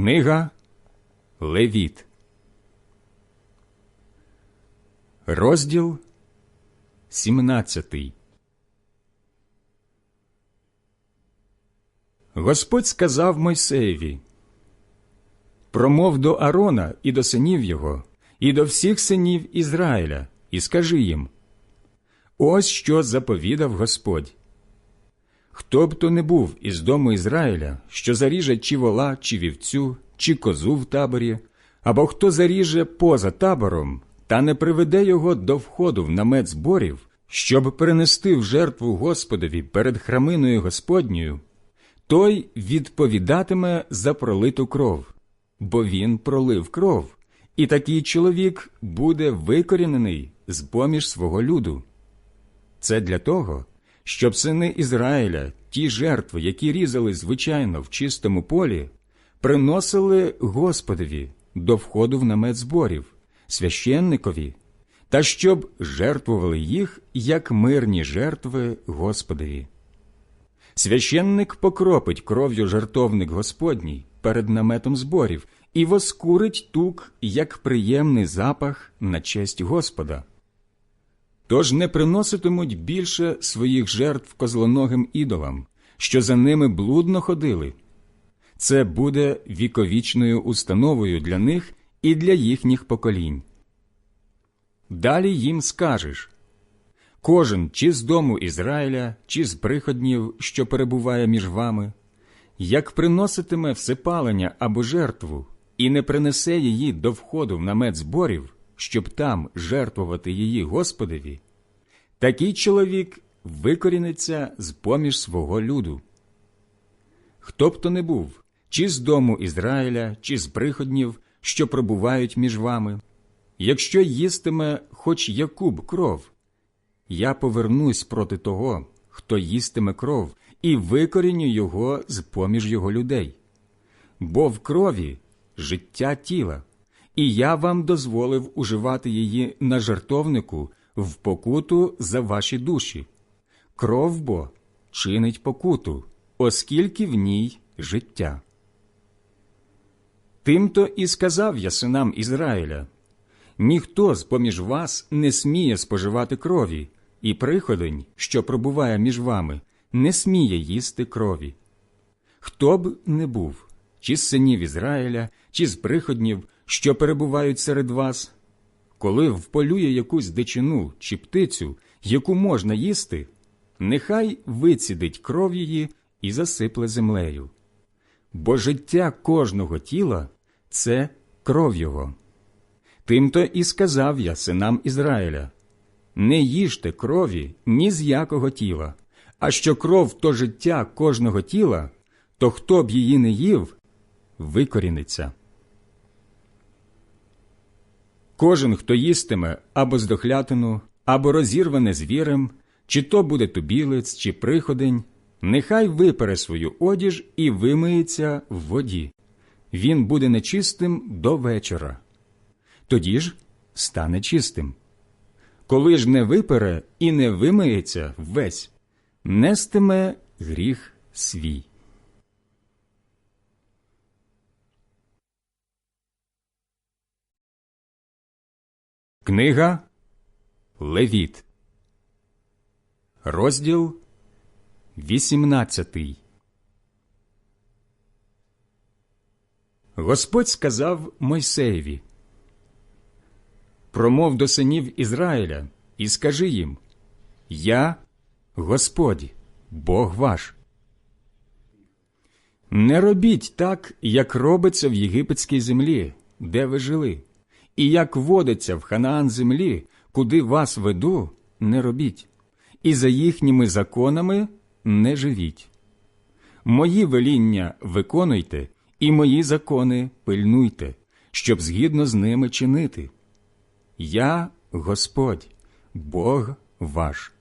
Книга Левіт, розділ 17 Господь сказав Мойсеєві Промов до Арона і до синів його, і до всіх синів Ізраїля, і скажи їм Ось що заповідав Господь. Хто б то не був із дому Ізраїля, що заріже чи вола, чи вівцю, чи козу в таборі, або хто заріже поза табором, та не приведе його до входу в намет зборів, щоб перенести в жертву Господові перед храминою Господньою, той відповідатиме за пролиту кров, бо він пролив кров, і такий чоловік буде викорінений з поміж свого люду. Це для того, щоб сини Ізраїля, ті жертви, які різали звичайно в чистому полі, приносили Господові до входу в намет зборів, священникові, та щоб жертвували їх як мирні жертви Господові. Священник покропить кров'ю жертовник Господній перед наметом зборів і воскурить тук як приємний запах на честь Господа. Тож не приноситимуть більше своїх жертв козлоногим ідолам, що за ними блудно ходили. Це буде віковічною установою для них і для їхніх поколінь. Далі їм скажеш кожен чи з дому Ізраїля, чи з приходнів, що перебуває між вами, як приноситиме всепалення або жертву і не принесе її до входу в намет зборів, щоб там жертвувати її Господові, такий чоловік викоріниться з поміж свого люду. Хто б то не був, чи з дому Ізраїля, чи з приходнів, що пробувають між вами, якщо їстиме хоч якуб кров, я повернусь проти того, хто їстиме кров, і викоріню його з поміж його людей. Бо в крові життя тіла, і я вам дозволив уживати її на жартовнику в покуту за ваші душі. Кров бо чинить покуту, оскільки в ній життя. Тимто і сказав я синам Ізраїля ніхто з поміж вас не сміє споживати крові, і приходень, що пробуває між вами, не сміє їсти крові. Хто б не був, чи з синів Ізраїля, чи з приходнів, що перебувають серед вас, коли вполює якусь дичину чи птицю, яку можна їсти, нехай вицідить кров її і засипле землею. Бо життя кожного тіла це кров його. Тимто і сказав я синам Ізраїля не їжте крові ні з якого тіла, а що кров то життя кожного тіла, то хто б її не їв, викоріниться. Кожен, хто їстиме або здохлятину, або розірване звірем, чи то буде тубілець, чи приходень, нехай випере свою одіж і вимиється в воді. Він буде нечистим до вечора. Тоді ж стане чистим. Коли ж не випере і не вимиється весь, нестиме гріх свій. Книга Левіт, розділ 18 Господь сказав Мойсеєві Промов до синів Ізраїля і скажи їм Я Господь, Бог ваш. Не робіть так, як робиться в єгипетській землі, де ви жили і як водиться в ханаан землі, куди вас веду, не робіть, і за їхніми законами не живіть. Мої веління виконуйте, і мої закони пильнуйте, щоб згідно з ними чинити. Я Господь, Бог ваш.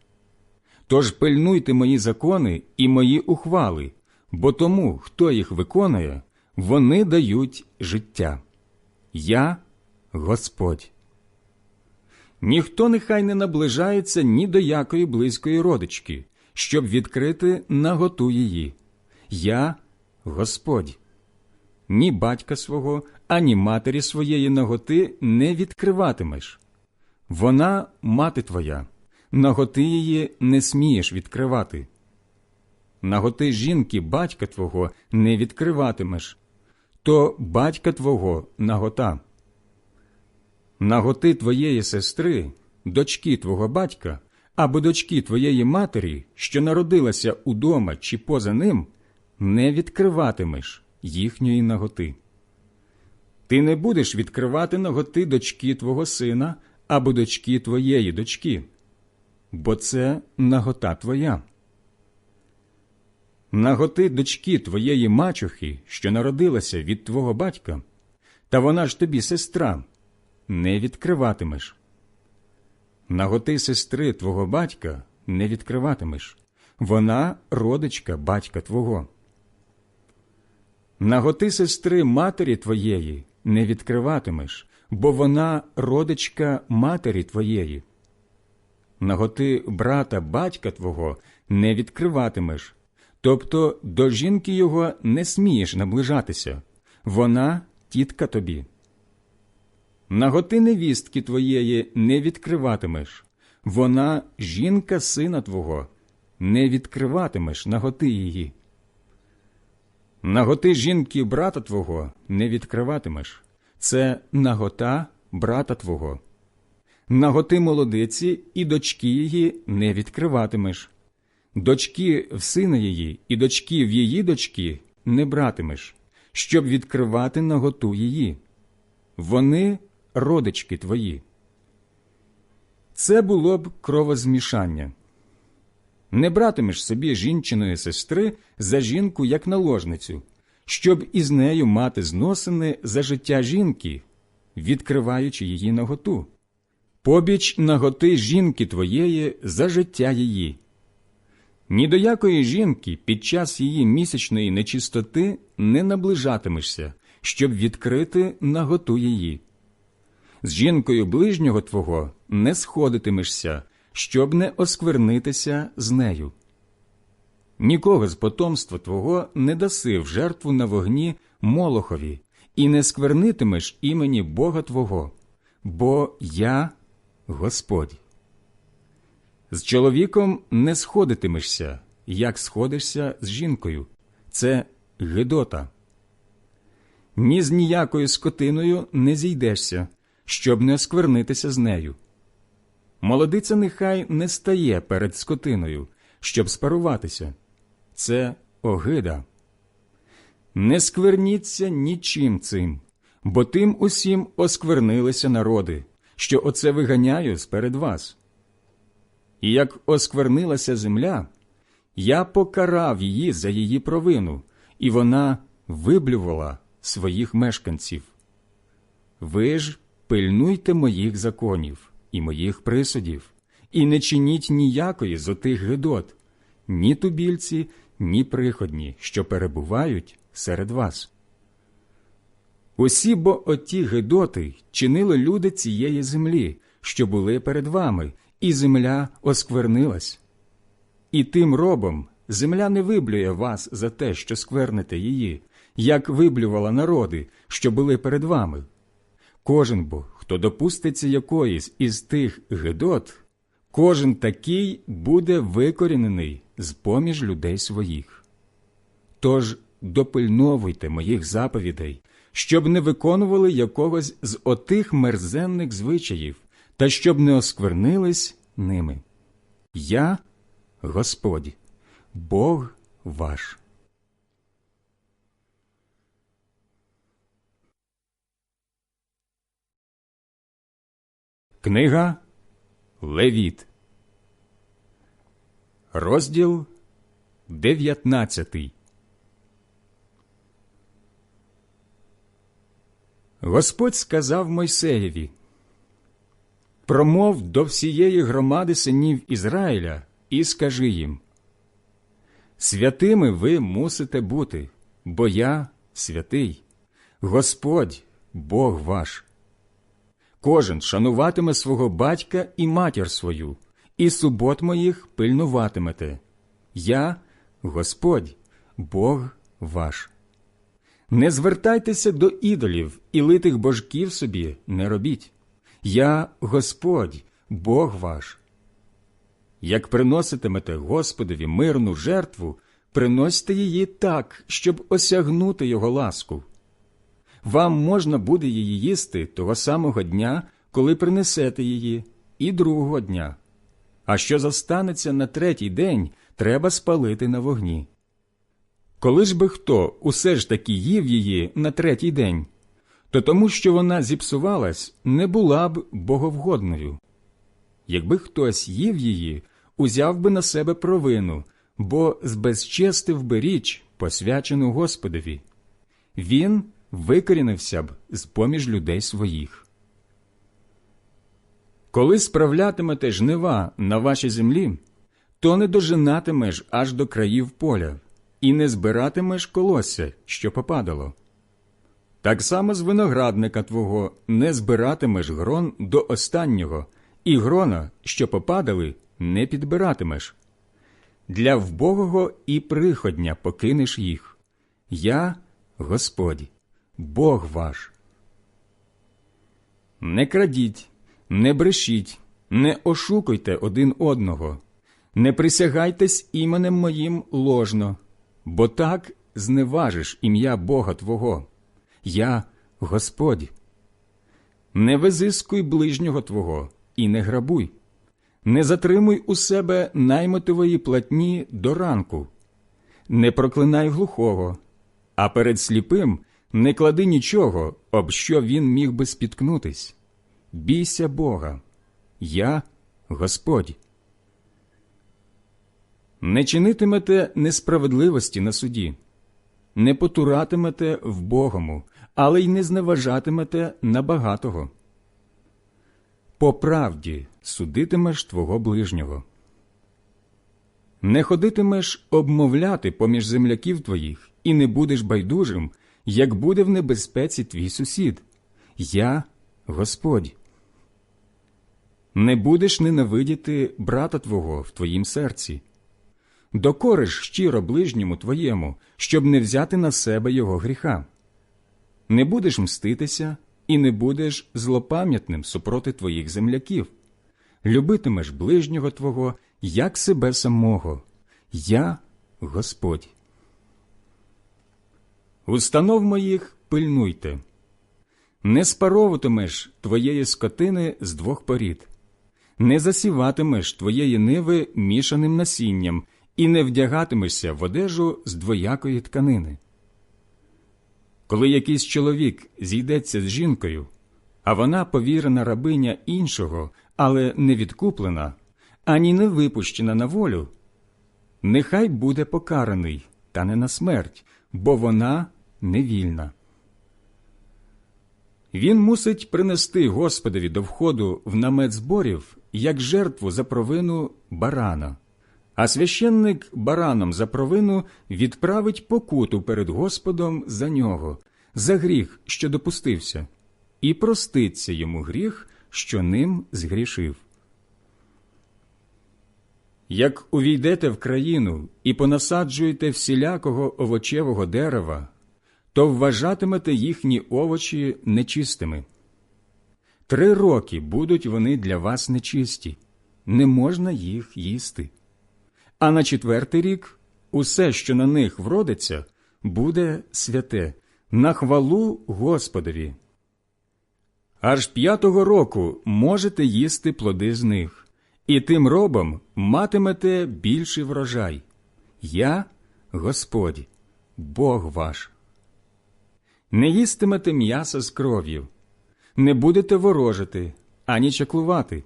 Тож пильнуйте мої закони і мої ухвали, бо тому, хто їх виконує, вони дають життя. Я Господь. Ніхто нехай не наближається ні до якої близької родички, щоб відкрити наготу її. Я Господь. ні батька свого, ані матері своєї наготи не відкриватимеш. Вона мати твоя, наготи її не смієш відкривати. Наготи жінки батька твого не відкриватимеш, то батька твого нагота. Наготи твоєї сестри, дочки твого батька або дочки твоєї матері, що народилася удома чи поза ним, не відкриватимеш їхньої наготи. Ти не будеш відкривати наготи дочки твого сина або дочки твоєї дочки, бо це нагота твоя. Наготи дочки твоєї мачухи, що народилася від твого батька, та вона ж тобі сестра, не відкриватимеш. Наготи сестри твого батька не відкриватимеш, вона родичка батька твого. Наготи сестри матері твоєї не відкриватимеш, бо вона родичка матері твоєї. Наготи брата батька твого не відкриватимеш, тобто до жінки його не смієш наближатися, вона тітка тобі. Наготи невістки твоєї не відкриватимеш, вона жінка сина твого, не відкриватимеш наготи її. Наготи жінки брата твого не відкриватимеш, це нагота брата твого. Наготи молодиці і дочки її не відкриватимеш, дочки в сина її і дочки в її дочки не братимеш, щоб відкривати наготу її. Вони родички твої. Це було б кровозмішання. Не братимеш собі жінчиної сестри за жінку як наложницю, щоб із нею мати зносини за життя жінки, відкриваючи її наготу, побіч наготи жінки твоєї за життя її. Ні до якої жінки під час її місячної нечистоти не наближатимешся, щоб відкрити наготу її. З жінкою ближнього твого не сходитимешся, щоб не осквернитися з нею. Нікого з потомства твого не даси в жертву на вогні Молохові, і не сквернитимеш імені Бога Твого, бо я Господь. З чоловіком не сходитимешся, як сходишся з жінкою. Це Гедота. Ні з ніякою скотиною не зійдешся, щоб не осквернитися з нею. Молодиця нехай не стає перед скотиною, щоб спаруватися. Це огида. Не скверніться нічим цим, бо тим усім осквернилися народи, що оце виганяю сперед вас. І як осквернилася земля, я покарав її за її провину, і вона виблювала своїх мешканців. Ви ж пильнуйте моїх законів і моїх присудів, і не чиніть ніякої з отих гидот, ні тубільці, ні приходні, що перебувають серед вас. Усі бо оті гидоти чинили люди цієї землі, що були перед вами, і земля осквернилась. І тим робом земля не виблює вас за те, що скверните її, як виблювала народи, що були перед вами. Кожен бо, хто допуститься якоїсь із тих гидот, кожен такий буде викорінений з поміж людей своїх. Тож допильновуйте моїх заповідей, щоб не виконували якогось з отих мерзенних звичаїв, та щоб не осквернились ними. Я Господь, Бог ваш. Книга Левіт, розділ 19 Господь сказав Мойсеєві Промов до всієї громади синів Ізраїля і скажи їм Святими ви мусите бути, бо я святий, Господь Бог ваш. Кожен шануватиме свого батька і матір свою, і субот моїх пильнуватимете. Я Господь, Бог ваш. Не звертайтеся до ідолів і литих божків собі не робіть. Я Господь, Бог ваш. Як приноситимете Господові мирну жертву, приносьте її так, щоб осягнути його ласку. Вам можна буде її їсти того самого дня, коли принесете її, і другого дня. А що зостанеться на третій день, треба спалити на вогні. Коли ж би хто усе ж таки їв її на третій день, то тому, що вона зіпсувалась, не була б боговгодною. Якби хтось їв її, узяв би на себе провину, бо збезчестив би річ, посвячену Господові. Він викорінився б з поміж людей своїх. Коли справлятимете жнива на вашій землі, то не дожинатимеш аж до країв поля, і не збиратимеш колосся, що попадало. Так само з виноградника твого не збиратимеш грон до останнього, і грона, що попадали, не підбиратимеш. Для вбогого і приходня покинеш їх. Я Господь, Бог ваш. Не крадіть, не брешіть, не ошукуйте один одного, не присягайтесь іменем моїм ложно, бо так зневажиш ім'я Бога Твого. Я Господь. Не визискуй ближнього Твого і не грабуй, не затримуй у себе наймотової платні до ранку, не проклинай глухого, а перед сліпим не клади нічого, об що він міг би спіткнутись. Бійся Бога, я Господь. Не чинитимете несправедливості на суді, не потуратимете в Богому, але й не зневажатимете на багатого. По правді судитимеш твого ближнього. Не ходитимеш обмовляти поміж земляків твоїх, і не будеш байдужим, як буде в небезпеці твій сусід. Я Господь. Не будеш ненавидіти брата твого в твоїм серці. Докориш щиро ближньому твоєму, щоб не взяти на себе його гріха. Не будеш мститися і не будеш злопам'ятним супроти твоїх земляків. Любитимеш ближнього твого, як себе самого. Я Господь. Установ моїх пильнуйте. Не спаровуватимеш твоєї скотини з двох порід, не засіватимеш твоєї ниви мішаним насінням і не вдягатимешся в одежу з двоякої тканини. Коли якийсь чоловік зійдеться з жінкою, а вона повірена рабиня іншого, але не відкуплена, ані не випущена на волю, нехай буде покараний, та не на смерть, бо вона невільна. Він мусить принести Господові до входу в намет зборів як жертву за провину барана, а священник бараном за провину відправить покуту перед Господом за нього, за гріх, що допустився, і проститься йому гріх, що ним згрішив. Як увійдете в країну і понасаджуєте всілякого овочевого дерева, то вважатимете їхні овочі нечистими. Три роки будуть вони для вас нечисті, не можна їх їсти. А на четвертий рік усе, що на них вродиться, буде святе, на хвалу Господові. Аж п'ятого року можете їсти плоди з них, і тим робом матимете більший врожай. Я Господь, Бог ваш. Не їстимете м'яса з кров'ю, не будете ворожити ані чаклувати,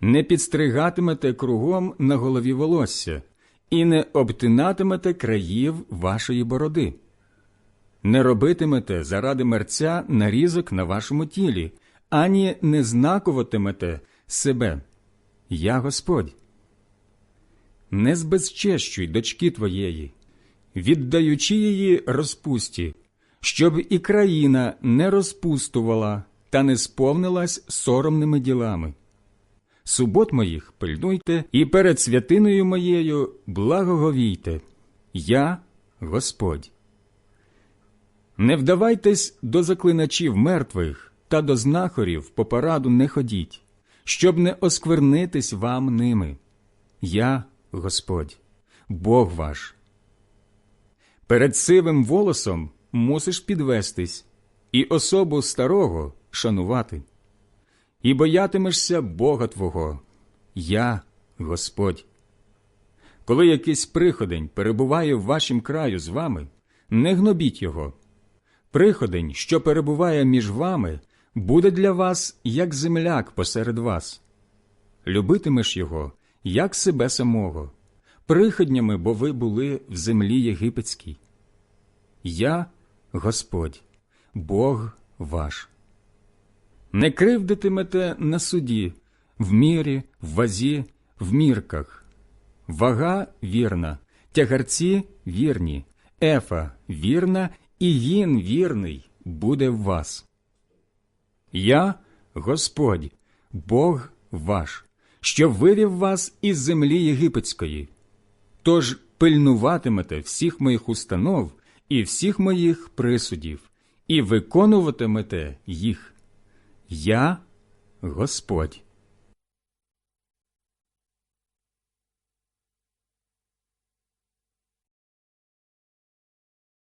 не підстригатимете кругом на голові волосся і не обтинатимете країв вашої бороди. Не робитимете заради мерця нарізок на вашому тілі, ані не знакуватимете себе. Я Господь. Не збезчещуй дочки твоєї, віддаючи її розпусті, щоб і країна не розпустувала та не сповнилась соромними ділами. Субот моїх пильнуйте і перед святиною моєю благоговійте. Я Господь. Не вдавайтесь до заклиначів мертвих та до знахорів по пораду не ходіть, щоб не осквернитись вам ними. Я Господь, Бог ваш. Перед сивим волосом мусиш підвестись і особу старого шанувати, і боятимешся Бога Твого, я Господь. Коли якийсь приходень перебуває в вашім краю з вами, не гнобіть його. Приходень, що перебуває між вами, буде для вас як земляк посеред вас. Любитимеш його, як себе самого, приходнями, бо ви були в землі єгипетській. Я Господь, Бог ваш. Не кривдитимете на суді, в мірі, в вазі, в мірках. Вага вірна, тягарці вірні, ефа вірна, і їн вірний буде в вас. Я Господь, Бог ваш, що вивів вас із землі єгипетської. Тож пильнуватимете всіх моїх установ і всіх моїх присудів, і виконуватимете їх. Я Господь.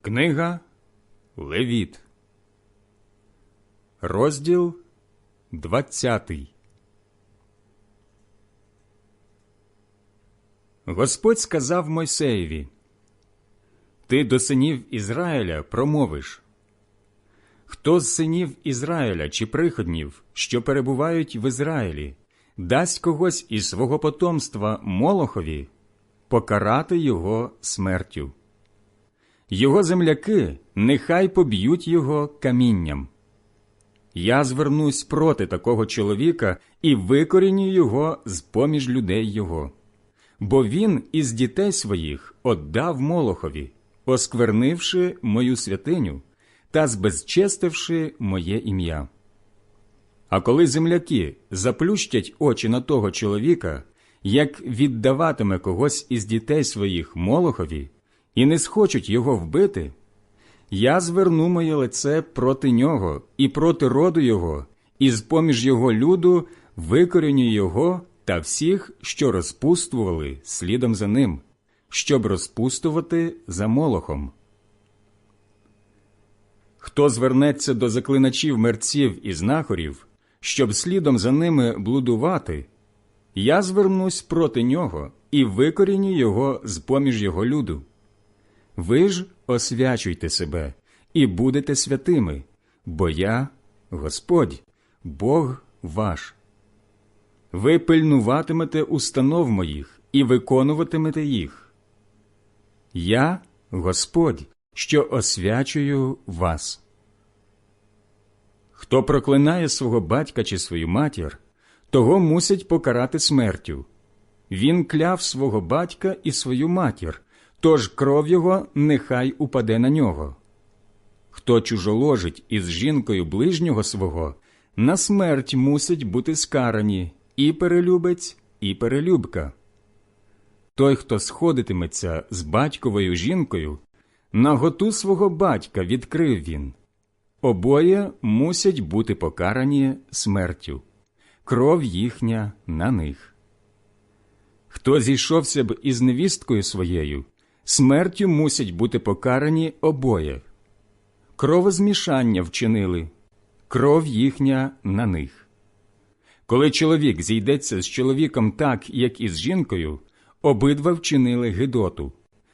Книга Левіт, розділ двадцятий. Господь сказав Мойсеєві: Ти до синів Ізраїля промовиш. Хто з синів Ізраїля чи приходнів, що перебувають в Ізраїлі, дасть когось із свого потомства Молохові, покарати його смертю. Його земляки нехай поб'ють його камінням. Я звернусь проти такого чоловіка і викоріню його з поміж людей його. Бо він із дітей своїх отдав Молохові, осквернивши мою святиню та збезчестивши моє ім'я. А коли земляки заплющать очі на того чоловіка, як віддаватиме когось із дітей своїх Молохові, і не схочуть його вбити, я зверну моє лице проти нього і проти роду його, і з поміж його люду викоріню його та всіх, що розпустували слідом за ним, щоб розпустувати за молохом. Хто звернеться до заклиначів мерців і знахорів, щоб слідом за ними блудувати, я звернусь проти нього і викоріню його з поміж його люду. Ви ж освячуйте себе і будете святими, бо я Господь, Бог ваш. Ви пильнуватимете установ моїх і виконуватимете їх. Я Господь, що освячую вас. Хто проклинає свого батька чи свою матір, того мусять покарати смертю. Він кляв свого батька і свою матір, тож кров його нехай упаде на нього. Хто чужоложить із жінкою ближнього свого, на смерть мусить бути скарані і перелюбець, і перелюбка. Той, хто сходитиметься з батьковою жінкою, наготу свого батька відкрив він. Обоє мусять бути покарані смертю, кров їхня на них. Хто зійшовся б із невісткою своєю, смертю мусять бути покарані обоє. Кровозмішання вчинили, кров їхня на них. Коли чоловік зійдеться з чоловіком так, як і з жінкою, обидва вчинили гидоту,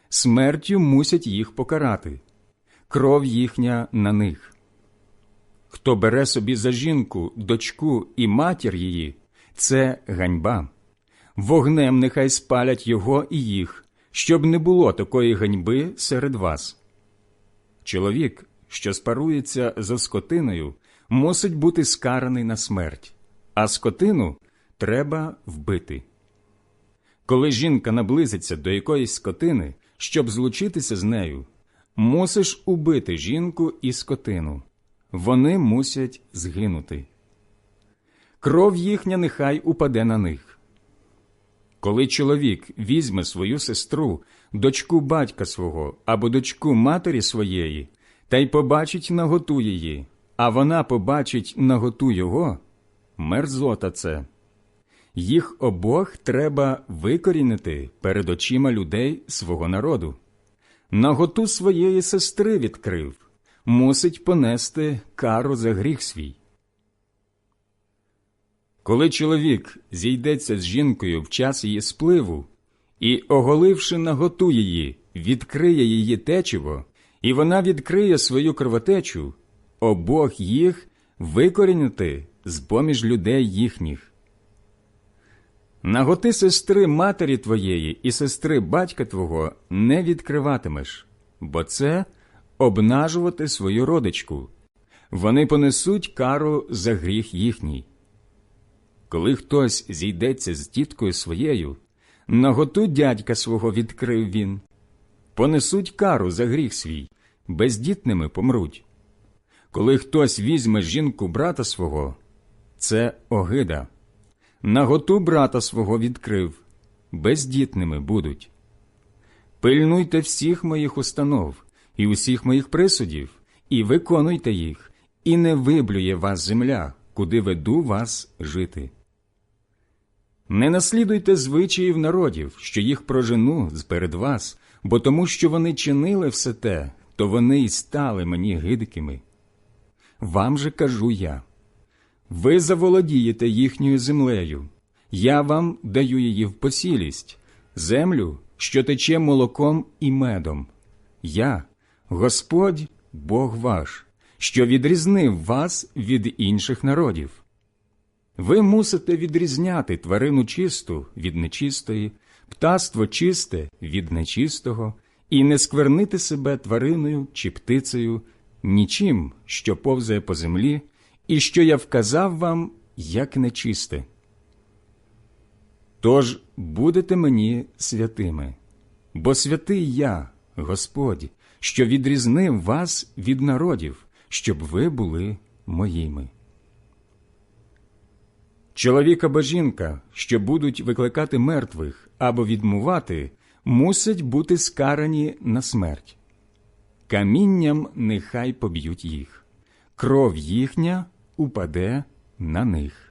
смертю мусять їх покарати, кров їхня на них. Хто бере собі за жінку, дочку і матір її, це ганьба. Вогнем нехай спалять його і їх, щоб не було такої ганьби серед вас. Чоловік, що спарується за скотиною, мусить бути скараний на смерть, а скотину треба вбити. Коли жінка наблизиться до якоїсь скотини, щоб злучитися з нею, мусиш убити жінку і скотину. Вони мусять згинути. Кров їхня нехай упаде на них. Коли чоловік візьме свою сестру, дочку батька свого або дочку матері своєї та й побачить наготу її, а вона побачить наготу його, мерзота це. Їх обох треба викорінити перед очима людей свого народу. Наготу своєї сестри відкрив, мусить понести кару за гріх свій. Коли чоловік зійдеться з жінкою в час її спливу і, оголивши наготу її, відкриє її течиво, і вона відкриє свою кровотечу, обох їх викорінити з поміж людей їхніх. Наготи сестри матері твоєї і сестри батька твого не відкриватимеш, бо це обнажувати свою родичку. Вони понесуть кару за гріх їхній. Коли хтось зійдеться з тіткою своєю, наготу дядька свого відкрив він, понесуть кару за гріх свій, бездітними помруть. Коли хтось візьме жінку брата свого, це огида. Наготу брата свого відкрив, бездітними будуть. Пильнуйте всіх моїх установ і усіх моїх присудів, і виконуйте їх, і не виблює вас земля, куди веду вас жити. Не наслідуйте звичаїв народів, що їх прожену зперед вас, бо тому, що вони чинили все те, то вони й стали мені гидкими. Вам же кажу я ви заволодієте їхньою землею, я вам даю її в посілість, землю, що тече молоком і медом. Я, Господь, Бог ваш, що відрізнив вас від інших народів. Ви мусите відрізняти тварину чисту від нечистої, птаство чисте від нечистого, і не сквернити себе твариною чи птицею, нічим, що повзає по землі, і що я вказав вам, як нечисте. Тож будете мені святими, бо святий я, Господь, що відрізнив вас від народів, щоб ви були моїми. Чоловік або жінка, що будуть викликати мертвих або відмувати, мусять бути скарані на смерть. Камінням нехай поб'ють їх, кров їхня упаде на них.